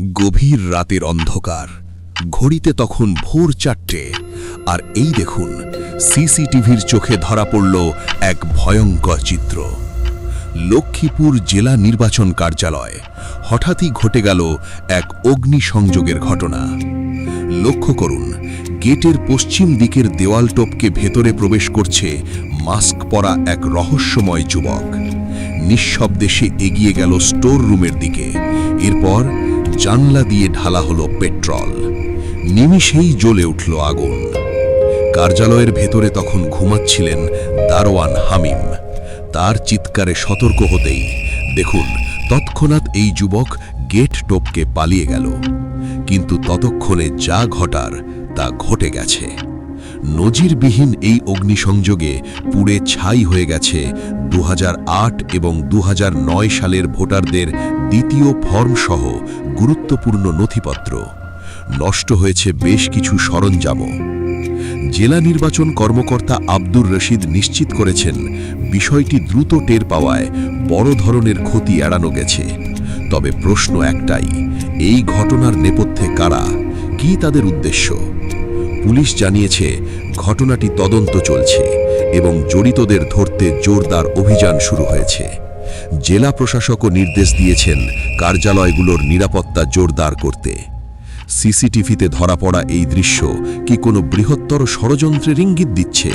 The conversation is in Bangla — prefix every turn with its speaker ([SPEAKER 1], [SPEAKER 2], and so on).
[SPEAKER 1] গভীর রাতের অন্ধকার। ঘড়িতে তখন ভোর চারটে। আর এই দেখুন, সিসিটিভির চোখে ধরা পড়ল এক ভয়ঙ্কর চিত্র। লক্ষ্মীপুর জেলা নির্বাচন কার্যালয়। হঠাৎই ঘটে গেল এক অগ্নিসংযোগের ঘটনা। লক্ষ্য করুন, গেটের পশ্চিম দিকের দেওয়াল টপকে ভেতরে প্রবেশ করছে মাস্ক পরা এক রহস্যময় যুবক। নিঃশব্দে সে এগিয়ে গেল স্টোর রুমের দিকে। এরপর জানলা দিয়ে ঢালা হলো পেট্রল। নিমিষেই জ্বলে উঠল আগুন। কার্যালয়ের ভেতরে তখন ঘুমাচ্ছিলেন দারোয়ান হামিম। তার চিৎকারে সতর্ক হতেই, দেখুন, তৎক্ষণাৎ এই যুবক গেট টোপকে পালিয়ে গেল। কিন্তু ততক্ষণে যা ঘটার তা ঘটে গেছে। নজিরবিহীন এই অগ্নিসংযোগে পুড়ে ছাই হয়ে গেছে দু হাজার আট এবং দু হাজার নয় সালের ভোটারদের দ্বিতীয় ফর্মসহ গুরুত্বপূর্ণ নথিপত্র। নষ্ট হয়েছে বেশ কিছু সরঞ্জামও। জেলা নির্বাচন কর্মকর্তা আব্দুর রশিদ নিশ্চিত করেছেন, বিষয়টি দ্রুত টের পাওয়ায় বড় ধরনের ক্ষতি এড়ানো গেছে। তবে প্রশ্ন একটাই, এই ঘটনার নেপথ্যে কারা? কি তাদের উদ্দেশ্য? পুলিশ জানিয়েছে ঘটনাটি তদন্ত চলছে এবং জড়িতদের ধরতে জোরদার অভিযান শুরু হয়েছে। জেলা প্রশাসকও নির্দেশ দিয়েছেন কার্যালয়গুলোর নিরাপত্তা জোরদার করতে। সিসিটিভিতে ধরা পড়া এই দৃশ্য কি কোনো বৃহত্তর ষড়যন্ত্রের ইঙ্গিত দিচ্ছে?